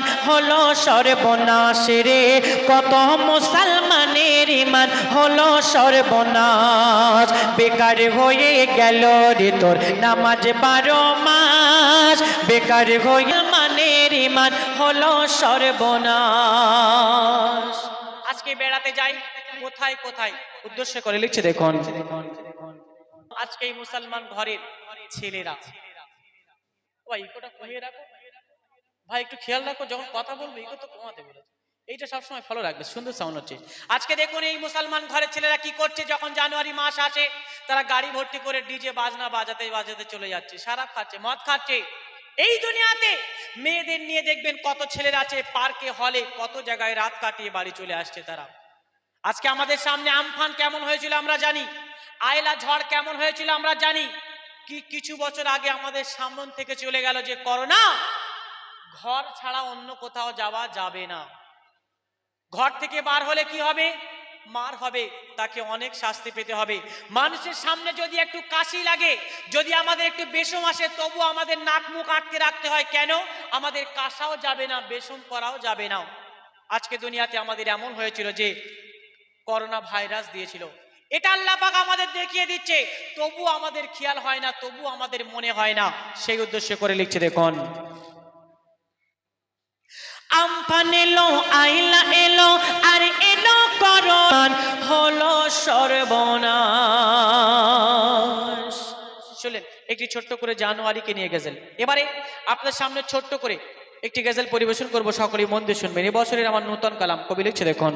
ইমান হলো সর্বনাশ কত মুসলমানের ইমান হলো সর্বনাশ। বেকার হয়ে গেল রে তোর নামাজ বারো মাস। বেকার হয়ে মানের ইমান হলো সর্বনাশ। আজকে বেড়াতে যাই, কোথায় কোথায়? উদ্দেশ্য করে লিখছে দেখুন। আজকে এই মুসলমান ঘরের ছেলেরা। ভাই ইকোটা কমিয়ে রাখো। ভাই, একটু খেয়াল রাখো, যখন কথা বলব ইকো তো কমাতে বলেছে। এইটা সবসময় ফলো রাখবে, সুন্দর সাউন্ড হচ্ছে। আজকে দেখুন এই মুসলমান ঘরের ছেলেরা কি করছে, যখন জানুয়ারি মাস আসে, তারা গাড়ি ভর্তি করে ডিজে বাজনা বাজাতে বাজাতে চলে যাচ্ছে সারাপ খাচ্ছে, মদ খাচ্ছে। এই দুনিয়াতে মেয়েদের নিয়ে দেখবেন কত ছেলেরা আছে, পার্কে, হলে কত জায়গায় রাত কাটিয়ে বাড়ি চলে আসছে তারা। আজকে আমাদের সামনে আমফান কেমন হয়েছিল আমরা জানি, আয়লা ঝড় কেমন হয়েছিল আমরা জানি। কি, কিছু বছর আগে আমাদের সামন থেকে চলে গেল যে করোনা ঘর ছাড়া অন্য কোথাও যাওয়া যাবে না। ঘর থেকে বার হলে কি হবে? মার হবে, তাকে অনেক শাস্তি পেতে হবে। মানুষের সামনে যদি একটু কাশি লাগে, যদি আমাদের একটু বেসম আসে, তবু আমাদের নাক মুখ আটকে রাখতে হয়। কেন? আমাদের কাশাও যাবে না বেসম করাও যাবে না। আজকে দুনিয়াতে আমাদের এমন হয়েছিল যে, করোনা ভাইরাস দিয়েছিল। এটা আল্লাহ পাক আমাদের দেখিয়ে দিচ্ছে, তবু আমাদের খেয়াল হয় না, তবু আমাদের মনে হয় না। সেই উদ্দেশ্য করে লিখছে, দেখুন আমফান এলো আইলা এলো আর এলো করণ হলো সর্বনাশ একটি ছোট্ট করে জানুয়ারিকে নিয়ে গেছেন এবারে আপনার সামনে ছোট্ট করে একটি গেজেল পরিবেশন করব, সকলেই মন দিয়ে শুনবেন। এবছরের আমার নূতন কালাম, কবি লিখছে দেখুন।